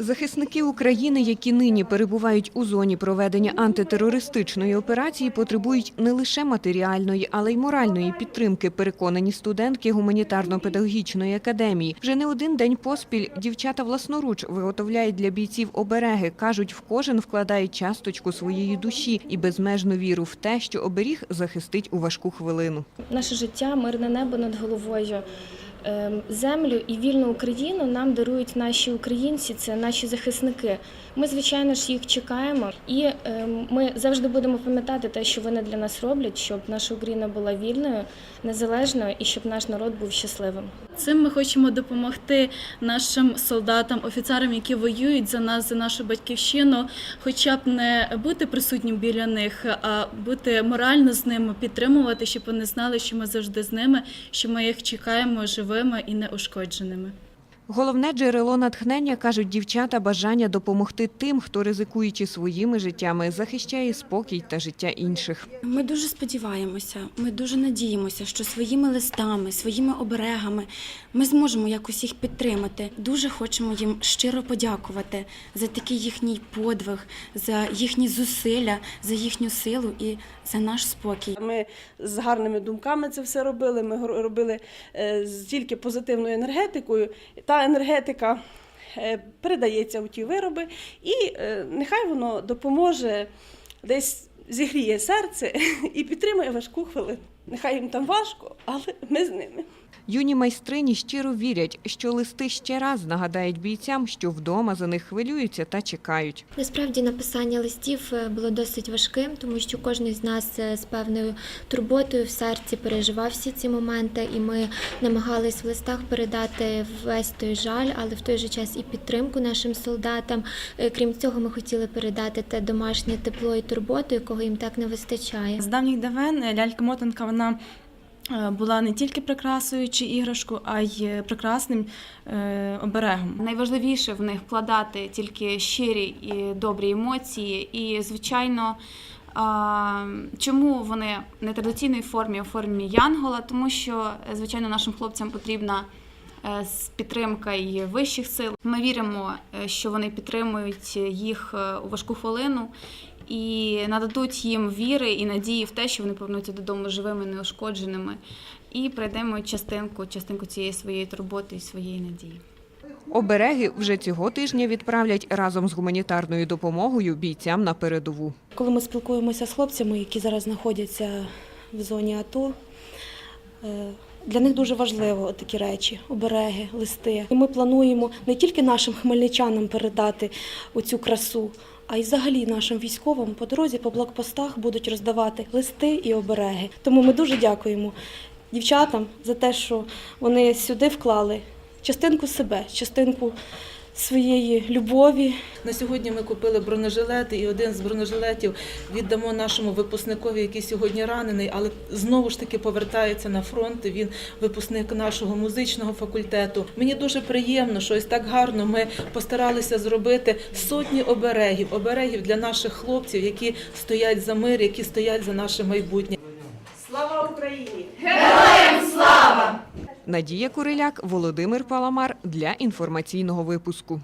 Захисники України, які нині перебувають у зоні проведення антитерористичної операції, потребують не лише матеріальної, але й моральної підтримки. Переконані студентки гуманітарно-педагогічної академії. Вже не один день поспіль дівчата власноруч виготовляють для бійців обереги. кажуть, в кожен вкладають часточку своєї душі і безмежну віру в те, що оберіг захистить у важку хвилину. Наше життя, мирне небо над головою. Ем, Землю і вільну Україну нам дарують наші українці, це наші захисники. Ми, звичайно ж, їх чекаємо, і ем, ми завжди будемо пам'ятати те, що вони для нас роблять, щоб наша Україна була вільною, незалежною і щоб наш народ був щасливим. Цим ми хочемо допомогти нашим солдатам, офіцерам, які воюють за нас, за нашу батьківщину, хоча б не бути присутнім біля них, а бути морально з ними, підтримувати, щоб вони знали, що ми завжди з ними, що ми їх чекаємо живими і неушкодженими. Головне джерело натхнення, кажуть дівчата, бажання допомогти тим, хто, ризикуючи своїми життями, захищає спокій та життя інших. Ми дуже сподіваємося, ми дуже надіємося, що своїми листами, своїми оберегами ми зможемо якось їх підтримати. Дуже хочемо їм щиро подякувати за такий їхній подвиг, за їхні зусилля, за їхню силу і за наш спокій. Ми з гарними думками це все робили. Ми робили е, з тільки позитивною енергетикою. Та енергетика е, передається у ті вироби, і е, нехай воно допоможе десь зігріє серце і підтримує важку хвилину. Нехай їм там важко, але ми з ними. Юні майстрині щиро вірять, що листи ще раз нагадають бійцям, що вдома за них хвилюються та чекають. Насправді написання листів е, було досить важким, тому що кожен з нас е, з певною турботою в серці переживав всі ці моменти, і ми намагались в листах передати весь той жаль, але в той же час і підтримку нашим солдатам. Е, Крім цього, ми хотіли передати те домашнє тепло і турботу, якого їм так не вистачає. З давніх давен лялька-мотанка вона е, була не тільки прикрасою чи іграшкою, а й е, прекрасним е, оберегом. Найважливіше в них вкладати тільки щирі і добрі емоції. І, звичайно, чому вони в нетрадиційній формі, у формі Янгола? Тому що, звичайно, нашим хлопцям потрібна е, підтримка і вищих сил. Ми віримо, е, що вони підтримують їх е, у важку хвилину. І нададуть їм віри і надії в те, що вони повернуться додому живими, неушкодженими, і прийдемо частинку, частинку цієї своєї турботи і своєї надії. Обереги вже цього тижня відправлять разом з гуманітарною допомогою бійцям на передову. Коли ми спілкуємося з хлопцями, які зараз знаходяться в зоні АТО, для них дуже важливо такі речі, обереги, листи. І ми плануємо не тільки нашим хмельничанам передати оцю красу, а й взагалі нашим військовим по дорозі, по блокпостах будуть роздавати листи і обереги. Тому ми дуже дякуємо дівчатам за те, що вони сюди вклали частинку себе, частинку своєї любові, На сьогодні ми купили бронежилети, і один з бронежилетів віддамо нашому випускникові, який сьогодні ранений, але знову ж таки повертається на фронт. Він випускник нашого музичного факультету. Мені дуже приємно, що ось так гарно ми постаралися зробити сотні оберегів, оберегів для наших хлопців, які стоять за мир, які стоять за наше майбутнє. Слава Україні! Надія Куриляк, Володимир Паламар для інформаційного випуску.